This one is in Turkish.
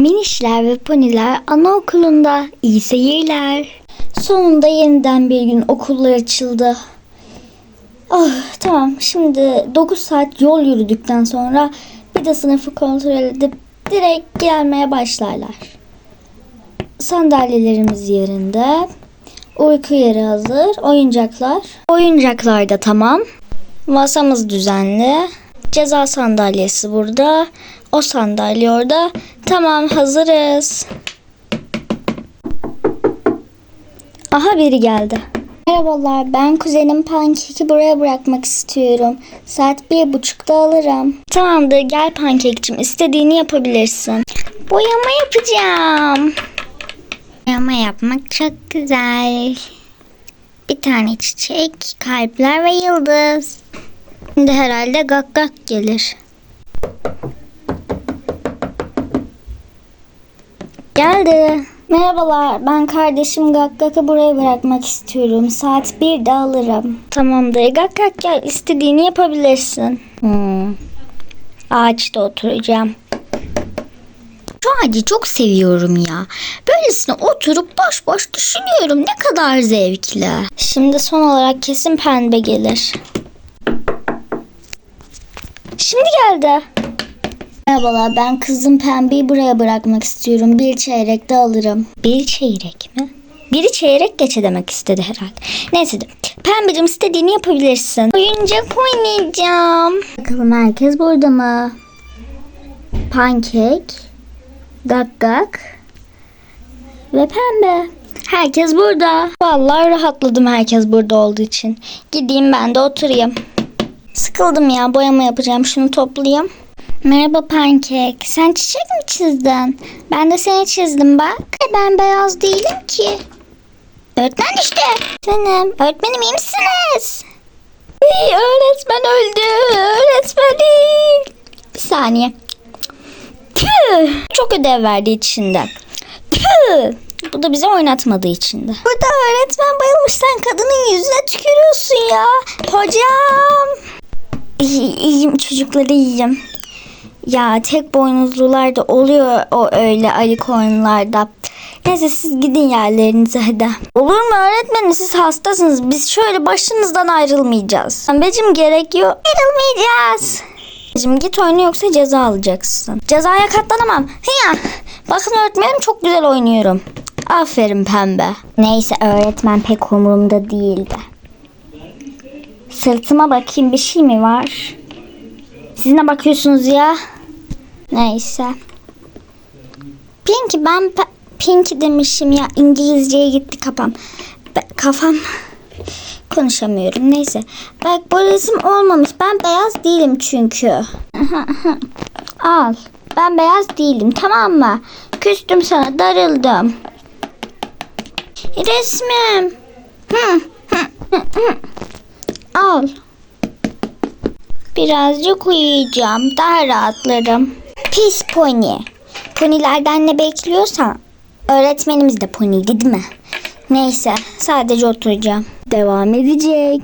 Minişler ve poniler anaokulunda iyi seyirler. Sonunda yeniden bir gün okullar açıldı. Ah tamam şimdi 9 saat yol yürüdükten sonra bir de sınıfı kontrol edip direkt gelmeye başlarlar. Sandalyelerimiz yerinde. Uyku yeri hazır. Oyuncaklar. Oyuncaklar da tamam. Masamız düzenli. Ceza sandalyesi burada. O sandalye orada. Tamam hazırız. Aha biri geldi. Merhabalar ben kuzenim Pankek'i buraya bırakmak istiyorum. Saat bir buçukta alırım. Tamamdır gel Pankek'cim istediğini yapabilirsin. Boyama yapacağım. Boyama yapmak çok güzel. Bir tane çiçek, kalpler ve yıldız. Şimdi herhalde gak gak gelir. Geldi. Merhabalar, ben kardeşim Gakkak'ı buraya bırakmak istiyorum. Saat 1'de alırım. Tamamdır, Gakkak gel, istediğini yapabilirsin. Hmm. Ağaçta oturacağım. Şu ağacı çok seviyorum ya. Böylesine oturup boş boş düşünüyorum. Ne kadar zevkli. Şimdi son olarak kesin pembe gelir. Şimdi geldi. Merhabalar ben kızım Pembe'yi buraya bırakmak istiyorum. Bir çeyrek de alırım. Bir çeyrek mi? Biri çeyrek geçe demek istedi herhalde. Neyse de Pembeciğim istediğini yapabilirsin. Oyuncak oynayacağım. Bakalım herkes burada mı? Pankek, gak gak ve pembe. Herkes burada. Vallahi rahatladım herkes burada olduğu için. Gideyim ben de oturayım. Sıkıldım ya boyama yapacağım şunu toplayayım. Merhaba Pankek. Sen çiçek mi çizdin? Ben de seni çizdim bak. E, Ben beyaz değilim ki. Öğretmen işte. Benim. Öğretmenim iyi misiniz? Ay, öğretmen öldü. Öğretmenim. Bir saniye. Tüh. Çok ödev verdiği içinde. Tüh. Bu da bizi oynatmadığı içinde. Burada öğretmen bayılmış. Sen kadının yüzüne tükürüyorsun ya. Hocam. İyi, iyiyim çocukları iyiyim. Ya tek boynuzlular da oluyor o öyle ayık oyunlarda. Neyse siz gidin yerlerinize hadi. Olur mu öğretmenim siz hastasınız. Biz şöyle başınızdan ayrılmayacağız. Pembeciğim gerek yok. Ayrılmayacağız. Pembeciğim git oyna yoksa ceza alacaksın. Cezaya katlanamam. Hıya. Bakın öğretmenim çok güzel oynuyorum. Aferin pembe. Neyse öğretmen pek umurumda değildi. Sırtıma bakayım bir şey mi var? Siz ne bakıyorsunuz ya? Neyse. Pinky ben Pinky demişim ya İngilizceye gitti kafam. Be- kafam konuşamıyorum. Neyse. Bak bu resim olmamış. Ben beyaz değilim çünkü. Al. Ben beyaz değilim tamam mı? Küstüm sana darıldım. Resmim. Hı, hı, hı, hı. Al. Birazcık uyuyacağım. Daha rahatlarım. Pis pony. Ponilerden ne bekliyorsan öğretmenimiz de poniydi değil mi? Neyse sadece oturacağım. Devam edecek.